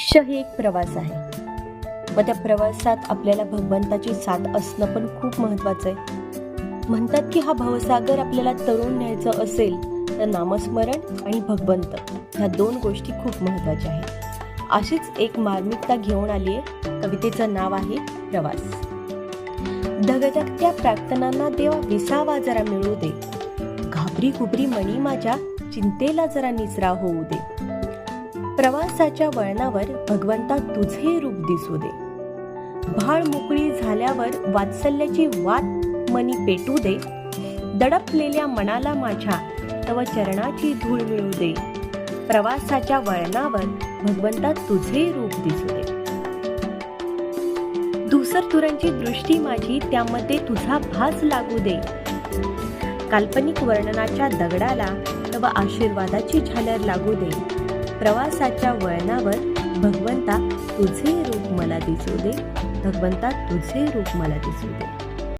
आयुष्य हे एक प्रवास आहे. व त्या प्रवासात आपल्याला भगवंताची साथ असणं पण खूप महत्वाचं आहे. म्हणतात की हा भवसागर आपल्याला तरुण न्यायचं असेल तर नामस्मरण आणि भगवंत ह्या दोन गोष्टी खूप महत्त्वाच्या आहेत. अशीच एक मार्मिकता घेऊन आली आहे कवितेचं नाव आहे प्रवास. धगधगत्या प्रार्थनांना देवा विसावा जरा मिळू दे. घाबरी घुबरी मणी माझ्या चिंतेला जरा निचरा होऊ दे. प्रवासाच्या वळणावर भगवंता तुझे रूप दिसू दे. भाळ मोकळी झाल्यावर वात्सल्याची वात मनी पेटू दे. दडपलेल्या मनाला माझ्या तव चरणाची धूळ मिळू दे. प्रवासाच्या वळणावर भगवंता तुझे रूप दिसू दे. धुसर तुरांची दृष्टी माझी त्यामध्ये तुझा भास लागू दे. काल्पनिक वर्णनाच्या दगडाला तव आशीर्वादाची झालर लागू दे. प्रवासाच्या वळणावर भगवंता तुझे रूप मला दिसू दे. भगवंता तुझे रूप मला दिसू दे.